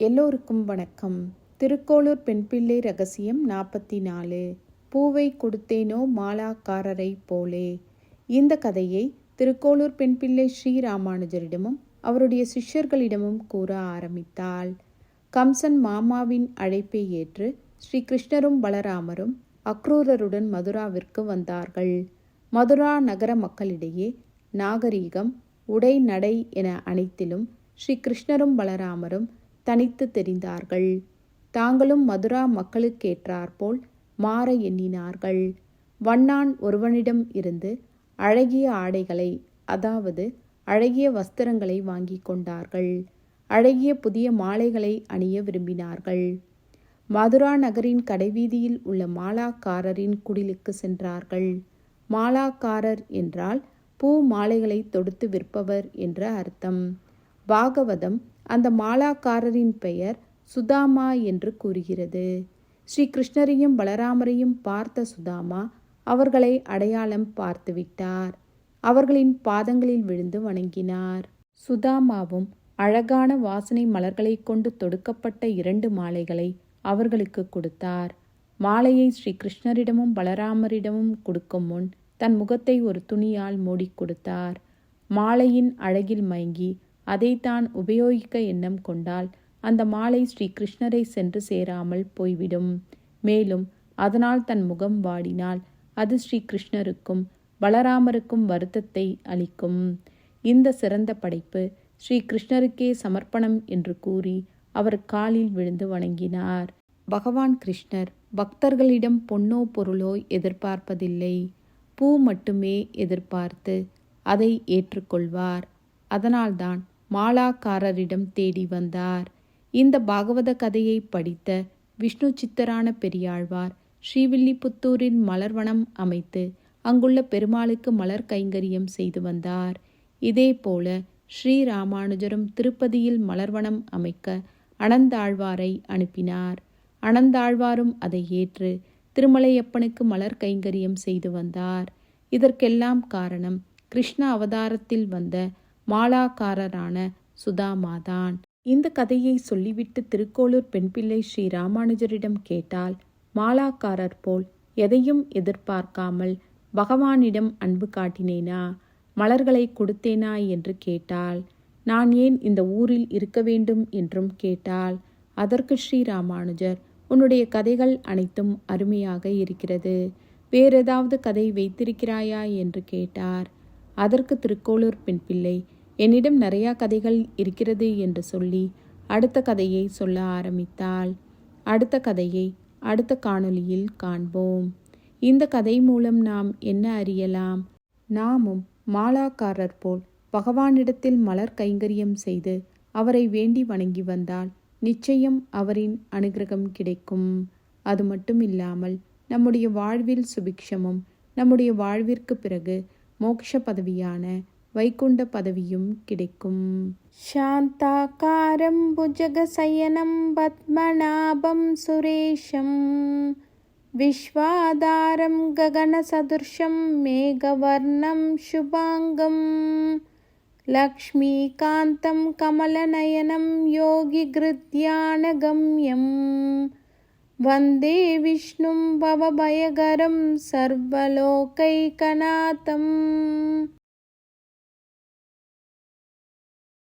எல்லோருக்கும் வணக்கம். திருக்கோளூர் பெண்பிள்ளை ரகசியம் நாற்பத்தி நாலு பூவை கொடுத்தேனோ மாலாக்காரரை போலே. இந்த கதையை திருக்கோளூர் பெண்பிள்ளை ஸ்ரீராமானுஜரிடமும் அவருடைய சிஷ்யர்களிடமும் கூற ஆரம்பித்தாள். கம்சன் மாமாவின் அழைப்பை ஏற்று ஸ்ரீ கிருஷ்ணரும் பலராமரும் அக்ரூரருடன் மதுராவிற்கு வந்தார்கள். மதுரா நகர மக்களிடையே நாகரீகம் உடை நடை என அனைத்திலும் ஸ்ரீ கிருஷ்ணரும் பலராமரும் தனித்து தெரிந்தார்கள். தாங்களும் மதுரா மக்களுக்கேற்றாற்போல் மாற எண்ணினார்கள். வண்ணான் ஒருவனிடம் இருந்து அழகிய ஆடைகளை அதாவது அழகிய வஸ்திரங்களை வாங்கி கொண்டார்கள். அழகிய புதிய மாலைகளை அணிய விரும்பினார்கள். மதுரா நகரின் கடைவீதியில் உள்ள மாலாக்காரரின் குடிலுக்கு சென்றார்கள். மாலாக்காரர் என்றால் பூ மாலைகளை தொடுத்து விற்பவர் என்ற அர்த்தம். பாகவதம் அந்த மாலாக்காரரின் பெயர் சுதாமா என்று கூறுகிறது. ஸ்ரீ கிருஷ்ணரையும் பலராமரையும் பார்த்த சுதாமா அவர்களை அடையாளம் பார்த்துவிட்டார் அவர்களின் பாதங்களில் விழுந்து வணங்கினார். சுதாமாவும் அழகான வாசனை மலர்களை கொண்டு தொடுக்கப்பட்ட இரண்டு மாலைகளை அவர்களுக்கு கொடுத்தார். மாலையை ஸ்ரீ கிருஷ்ணரிடமும் பலராமரிடமும் கொடுக்கும் முன் தன் முகத்தை ஒரு துணியால் மூடி கொடுத்தார். மாலையின் அழகில் மயங்கி அதைத்தான் உபயோகிக்க எண்ணம் கொண்டால் அந்த மாலை ஸ்ரீ கிருஷ்ணரை சென்று சேராமல் போய்விடும். மேலும் அதனால் தன் முகம் வாடினால் அது ஸ்ரீ கிருஷ்ணருக்கும் பலராமருக்கும் வருத்தத்தை அளிக்கும். இந்த சிறந்த படைப்பு ஸ்ரீ கிருஷ்ணருக்கே சமர்ப்பணம் என்று கூறி அவர் காலில் விழுந்து வணங்கினார். பகவான் கிருஷ்ணர் பக்தர்களிடம் பொன்னோ பொருளோ எதிர்பார்ப்பதில்லை. பூ மட்டுமே எதிர்பார்த்து அதை ஏற்றுக்கொள்வார். அதனால்தான் மாலாக்காரரிடம் தேடி வந்தார். இந்த பாகவத கதையை படித்த விஷ்ணு சித்தரான பெரியாழ்வார் ஸ்ரீவில்லிபுத்தூரின் மலர்வனம் அமைத்து அங்குள்ள பெருமாளுக்கு மலர் கைங்கரியம் செய்து வந்தார். இதேபோல ஸ்ரீராமானுஜரும் திருப்பதியில் மலர்வனம் அமைக்க அனந்தாழ்வாரை அனுப்பினார். அனந்தாழ்வாரும் அதை ஏற்று திருமலையப்பனுக்கு மலர் கைங்கரியம் செய்து வந்தார். இதற்கெல்லாம் காரணம் கிருஷ்ண அவதாரத்தில் வந்த மாலாக்காரரான சுதாமாதான். இந்த கதையை சொல்லிவிட்டு திருக்கோளூர் பெண் பிள்ளை ஸ்ரீ ராமானுஜரிடம் கேட்டால் மாலாக்காரர் போல் எதையும் எதிர்பார்க்காமல் பகவானிடம் அன்பு காட்டினேனா? மலர்களை கொடுத்தேனா? என்று கேட்டாள் நான் ஏன் இந்த ஊரில் இருக்க வேண்டும் என்றும் கேட்டாள் அதற்கு ஸ்ரீ ராமானுஜர் உன்னுடைய கதைகள் அனைத்தும் அருமையாக இருக்கிறது. வேறேதாவது கதை வைத்திருக்கிறாயா? என்று கேட்டார். அதற்கு திருக்கோளூர் பெண் பிள்ளை என்னிடம் நிறையா கதைகள் இருக்கிறது என்று சொல்லி அடுத்த கதையை சொல்ல ஆரம்பித்தாள். அடுத்த கதையை அடுத்த காணொளியில் காண்போம். இந்த கதை மூலம் நாம் என்ன அறியலாம்? நாமும் மாலாக்காரர் போல் பகவானிடத்தில் மலர் கைங்கரியம் செய்து அவரை வேண்டி வணங்கி வந்தால் நிச்சயம் அவரின் அனுகிரகம் கிடைக்கும். அது மட்டும் இல்லாமல் நம்முடைய வாழ்வில் சுபிக்ஷமும் நம்முடைய வாழ்விற்கு பிறகு மோக்ஷ பதவியான வைகுண்ட பதவியும் கிடைக்கும் சாந்தாக்காரம் புஜகசயனம் பத்மநாபம் சுரேஷம் விஸ்வாதாரம் ககனசதுர்ஷம் மேகவர்ணம் சுபாங்கம் लक्ष्मीकान्तं कमलनयनं योगिगृध्यानगम्यं वन्दे विष्णुं भवभयगरं सर्वलोकैकनाथम्